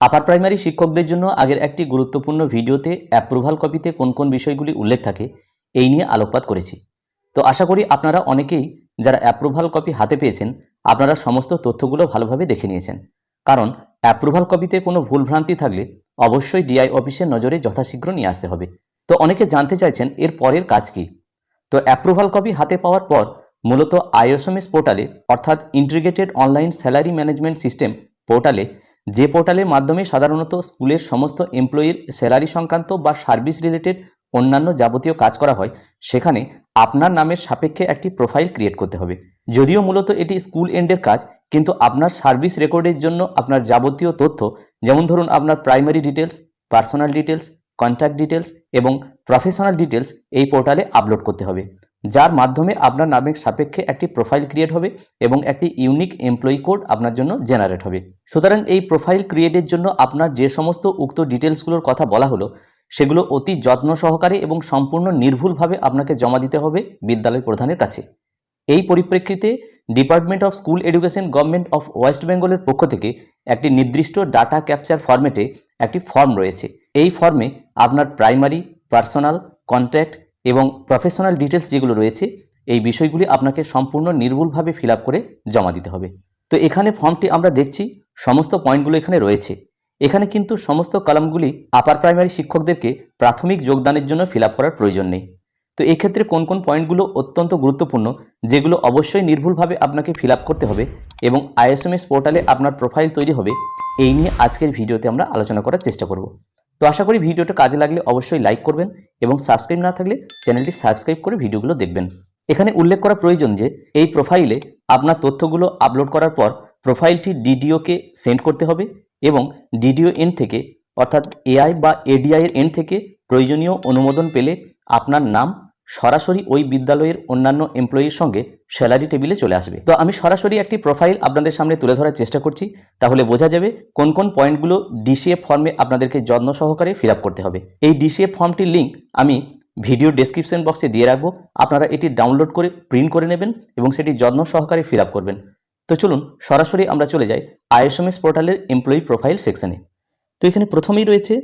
Upper primary শিক্ষকদের জন্য আগের একটি গুরুত্বপূর্ণ ভিডিওতে অ্যাপ্রুভাল কপিতে কোন কোন বিষয়গুলি উল্লেখ থাকে, এই নিয়ে আলোকপাত করেছি। তো আশা করি আপনারা অনেকেই যারা অ্যাপ্রুভাল কপি হাতে পেয়েছেন, আপনারা সমস্ত তথ্যগুলো ভালোভাবে দেখে নিয়েছেন। কারণ অ্যাপ্রুভাল কপিতে কোনো ভুলভ্রান্তি থাকলে অবশ্যই ডিআই অফিসের নজরে যথাশীঘ্র নিয়ে আসতে হবে। তো অনেকে জানতে চাইছেন এর পরের কাজ কি? তো অ্যাপ্রুভাল কপি হাতে পাওয়ার পর মূলত আইওসএমএস পোর্টালে, অর্থাৎ integrated online salary management system পোর্টালে যে পোর্টালের মাধ্যমে সাধারণত স্কুলের সমস্ত এমপ্লয়ির স্যালারি সংক্রান্ত বা সার্ভিস রিলেটেড অন্যান্য যাবতীয় কাজ করা হয়, সেখানে আপনার নামের সাপেক্ষে একটি প্রোফাইল ক্রিয়েট করতে হবে। যদিও মূলত এটি স্কুল এন্ডের কাজ, কিন্তু আপনার সার্ভিস রেকর্ডের জন্য আপনার যাবতীয় তথ্য, যেমন ধরুন আপনার primary details personal details contact details এবং প্রফেশনাল ডিটেলস এই পোর্টালে আপলোড করতে হবে। যার মাধ্যমে আপনার নামের সাপেক্ষে একটি প্রোফাইল ক্রিয়েট হবে এবং একটি ইউনিক এমপ্লয়ি কোড আপনার জন্য জেনারেট হবে। সুতরাং এই প্রোফাইল ক্রিয়েটের জন্য আপনার যে সমস্ত উক্ত ডিটেলসগুলোর কথা বলা হলো, সেগুলো অতি যত্ন সহকারে এবং সম্পূর্ণ নির্ভুলভাবে আপনাকে জমা দিতে হবে বিদ্যালয় প্রধানের কাছে। এই পরিপ্রেক্ষিতে department of school education government of west বেঙ্গলের পক্ষ থেকে একটি নির্দিষ্ট ডাটা ক্যাপচার ফরম্যাটে একটি ফর্ম রয়েছে। এই ফর্মে আপনার প্রাইমারি পার্সোনাল কন্ট্যাক্ট এবং প্রফেশনাল ডিটেলস যেগুলো রয়েছে, এই বিষয়গুলি আপনাকে সম্পূর্ণ নির্ভুলভাবে ফিল করে জমা দিতে হবে। তো এখানে ফর্মটি আমরা দেখছি, সমস্ত পয়েন্টগুলো এখানে রয়েছে। এখানে কিন্তু সমস্ত কলামগুলি আপার প্রাইমারি শিক্ষকদেরকে প্রাথমিক যোগদানের জন্য ফিল করার প্রয়োজন নেই। তো এক্ষেত্রে কোন কোন পয়েন্টগুলো অত্যন্ত গুরুত্বপূর্ণ, যেগুলো অবশ্যই নির্ভুলভাবে আপনাকে ফিল করতে হবে এবং আইএসএমএস পোর্টালে আপনার প্রোফাইল তৈরি হবে, এই নিয়ে আজকের ভিডিওতে আমরা আলোচনা করার চেষ্টা করব। তো আশা করি ভিডিওটা কাজে লাগলে অবশ্যই লাইক করবেন এবং সাবস্ক্রাইব না থাকলে চ্যানেলটি সাবস্ক্রাইব করে ভিডিওগুলো দেখবেন। এখানে উল্লেখ করা প্রয়োজন যে, এই প্রোফাইলে আপনার তথ্যগুলো আপলোড করার পর প্রোফাইলটি ডিডিওকে সেন্ড করতে হবে এবং ডিডিও এন্ড থেকে অর্থাৎ এআই বা এডিআইয়ের এন থেকে প্রয়োজনীয় অনুমোদন পেলে আপনার নাম সরাসরি ওই বিদ্যালয়ের অন্যান্য এমপ্লয়ির সঙ্গে স্যালারি টেবিলে চলে আসবে। তো আমি সরাসরি একটি প্রোফাইল আপনাদের সামনে তুলে ধরার চেষ্টা করছি। তাহলে বোঝা যাবে কোন কোন পয়েন্টগুলো ডিসিএফ ফর্মে আপনাদেরকে যত্ন সহকারে ফিল করতে হবে। এই ডিসিএফ ফর্মটির লিঙ্ক আমি ভিডিও ডেসক্রিপশন বক্সে দিয়ে রাখব। আপনারা এটি ডাউনলোড করে প্রিন্ট করে নেবেন এবং সেটি যত্ন সহকারে ফিল করবেন। তো চলুন সরাসরি আমরা চলে যাই আইএসএমএস পোর্টালের এমপ্লয়ি প্রোফাইল সেকশনে তো এখানে প্রথমেই রয়েছে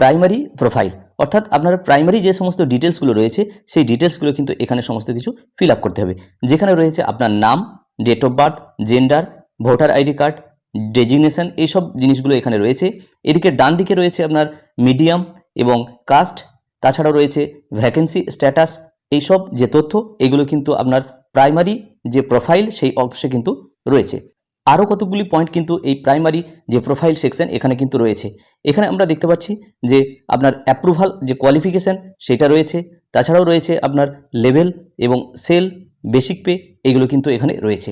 প্রাইমারি প্রোফাইল অর্থাৎ আপনার প্রাইমারি যে সমস্ত ডিটেলসগুলো রয়েছে, সেই ডিটেলসগুলো কিন্তু এখানে সমস্ত কিছু ফিল আপ করতে হবে। যেখানে রয়েছে আপনার নাম date of birth gender voter ID card designation এইসব জিনিসগুলো এখানে রয়েছে। এদিকে ডান দিকে রয়েছে আপনার মিডিয়াম এবং কাস্ট তাছাড়াও রয়েছে ভ্যাকেন্সি স্ট্যাটাস এইসব যে তথ্য, এগুলো কিন্তু আপনার প্রাইমারি যে প্রোফাইল সেই অংশে কিন্তু রয়েছে। আরও কতগুলি পয়েন্ট কিন্তু এই প্রাইমারি যে প্রোফাইল সেকশন এখানে কিন্তু রয়েছে। এখানে আমরা দেখতে পাচ্ছি যে আপনার অ্যাপ্রুভাল যে কোয়ালিফিকেশান সেটা রয়েছে, তাছাড়াও রয়েছে আপনার লেভেল এবং সেল বেসিক পে এগুলো কিন্তু এখানে রয়েছে।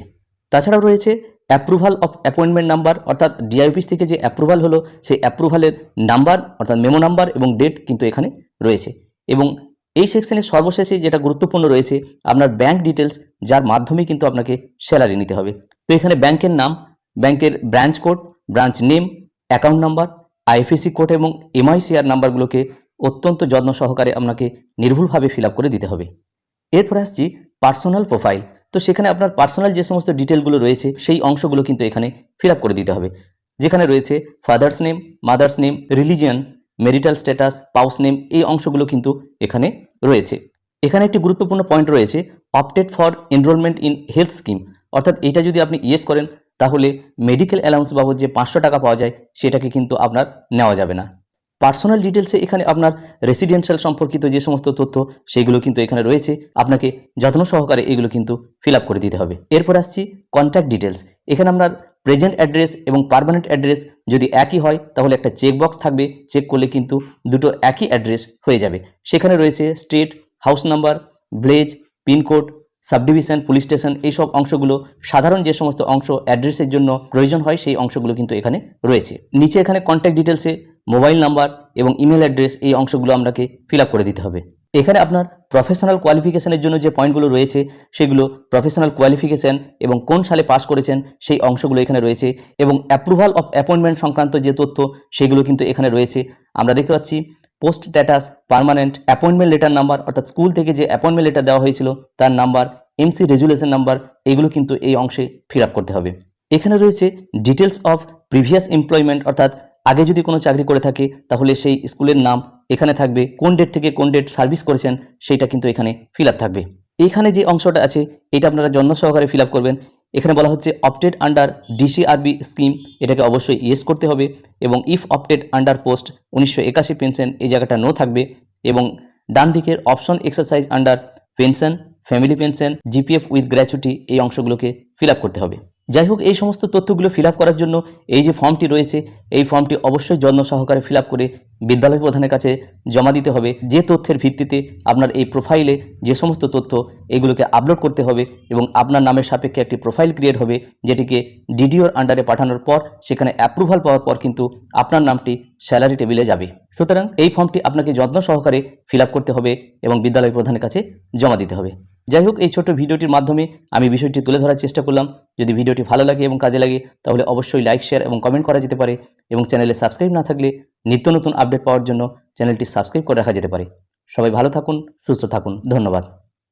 তাছাড়াও রয়েছে অ্যাপ্রুভাল অফ অ্যাপয়েন্টমেন্ট নাম্বার অর্থাৎ ডিআইপিস থেকে যে অ্যাপ্রুভাল হলো, সেই অ্যাপ্রুভালের নাম্বার অর্থাৎ মেমো নাম্বার এবং ডেট কিন্তু এখানে রয়েছে। এবং এই সেকশনের সর্বশেষে যেটা গুরুত্বপূর্ণ রয়েছে, আপনার ব্যাংক ডিটেলস যার মাধ্যমে কিন্তু আপনাকে স্যালারি নিতে হবে। তো এখানে ব্যাংকের নাম, ব্যাংকের branch code branch name account number IFSC code এবং এমআইসিআর নাম্বারগুলোকে অত্যন্ত যত্ন সহকারে আপনাকে নির্ভুলভাবে ফিল করে দিতে হবে। এরপর আসছি পার্সোনাল প্রোফাইল তো সেখানে আপনার পার্সোনাল যে সমস্ত ডিটেলগুলো রয়েছে, সেই অংশগুলো কিন্তু এখানে ফিল করে দিতে হবে। যেখানে রয়েছে father's name mother's name religion marital status, spouse name এই অংশগুলো কিন্তু এখানে রয়েছে। এখানে একটি গুরুত্বপূর্ণ পয়েন্ট রয়েছে opted for enrolment in health scheme অর্থাৎ এটা যদি আপনি ইয়েস করেন, তাহলে মেডিকেল অ্যালাউন্স বাবদ যে পাঁচশো টাকা পাওয়া যায়, সেটাকে কিন্তু আপনার নেওয়া যাবে না। পার্সোনাল ডিটেলসে এখানে আপনার রেসিডেন্সিয়াল সম্পর্কিত যে সমস্ত তথ্য সেগুলো কিন্তু এখানে রয়েছে। আপনাকে যত্ন সহকারে এগুলো কিন্তু ফিল করে দিতে হবে। এরপর আসছি কন্ট্যাক্ট ডিটেলস এখানে আপনার প্রেজেন্ট অ্যাড্রেস এবং পার্মানেন্ট অ্যাড্রেস যদি একই হয়, তাহলে একটা চেক বক্স থাকবে। চেক করলে কিন্তু দুটো একই অ্যাড্রেস হয়ে যাবে। সেখানে রয়েছে state house number village pincode subdivision police station এইসব অংশগুলো। সাধারণ যে সমস্ত অংশ অ্যাড্রেসের জন্য প্রয়োজন হয়, সেই অংশগুলো কিন্তু এখানে রয়েছে। নিচে এখানে কন্ট্যাক্ট ডিটেলসে মোবাইল নাম্বার এবং ইমেল অ্যাড্রেস এই অংশগুলো আপনাকে ফিল করে দিতে হবে। এখানে আপনার প্রফেশনাল কোয়ালিফিকেশনের জন্য যে পয়েন্টগুলো রয়েছে, সেগুলো প্রফেশনাল কোয়ালিফিকেশন এবং কোন সালে পাস করেছেন সেই অংশগুলো এখানে রয়েছে এবং অ্যাপ্রুভাল অফ অ্যাপয়েন্টমেন্ট সংক্রান্ত যে তথ্য, সেগুলো কিন্তু এখানে রয়েছে। আমরা দেখতে পাচ্ছি post status permanent appointment letter number অর্থাৎ স্কুল থেকে যে অ্যাপয়েন্টমেন্ট লেটার দেওয়া হয়েছিল, তার নাম্বার এমসি রেজুলেশন নাম্বার এগুলো কিন্তু এই অংশে ফিল করতে হবে। এখানে রয়েছে ডিটেলস অফ প্রিভিয়াস এমপ্লয়মেন্ট অর্থাৎ আগে যদি কোনো চাকরি করে থাকে, তাহলে সেই স্কুলের নাম এখানে থাকবে, কোন ডেট থেকে কোন ডেট সার্ভিস করেছেন, সেইটা কিন্তু এখানে ফিল থাকবে। এখানে যে অংশটা আছে, এটা আপনারা জন্ম সহকারে ফিল করবেন। এখানে বলা হচ্ছে অপটেড আন্ডার ডিসিআরবি স্কিম এটাকে অবশ্যই ইয়েস করতে হবে এবং ইফ অপটেড আন্ডার পোস্ট উনিশশো একাশি পেনশন এই জায়গাটা নো থাকবে এবং ডান দিকের option exercise under pension family pension GPF with gratuity এই অংশগুলোকে ফিল করতে হবে। যাই হোক এই সমস্ত তথ্যগুলো ফিল করার জন্য এই যে ফর্মটি রয়েছে, এই ফর্মটি অবশ্যই যত্ন সহকারে ফিল করে বিদ্যালয় প্রধানের কাছে জমা দিতে হবে। যে তথ্যের ভিত্তিতে আপনার এই প্রোফাইলে যে সমস্ত তথ্য, এগুলোকে আপলোড করতে হবে এবং আপনার নামের সাপেক্ষে একটি প্রোফাইল ক্রিয়েট হবে, যেটিকে ডিডিওর আন্ডারে পাঠানোর পর, সেখানে অ্যাপ্রুভাল পাওয়ার পর কিন্তু আপনার নামটি স্যালারি টেবিলে যাবে। সুতরাং এই ফর্মটি আপনাকে যত্ন সহকারে ফিল করতে হবে এবং বিদ্যালয় প্রধানের কাছে জমা দিতে হবে। যাই হোক, এই ছোট্ট ভিডিওটির মাধ্যমে আমি বিষয়টি তুলে ধরার চেষ্টা করলাম। যদি ভিডিওটি ভালো লাগে এবং কাজে লাগে, তাহলে অবশ্যই লাইক শেয়ার এবং কমেন্ট করা যেতে পারে এবং চ্যানেলে সাবস্ক্রাইব না থাকলে নিত্য নতুন আপডেট পাওয়ার জন্য চ্যানেলটি সাবস্ক্রাইব করে রাখা যেতে পারে। সবাই ভালো থাকুন, সুস্থ থাকুন। ধন্যবাদ।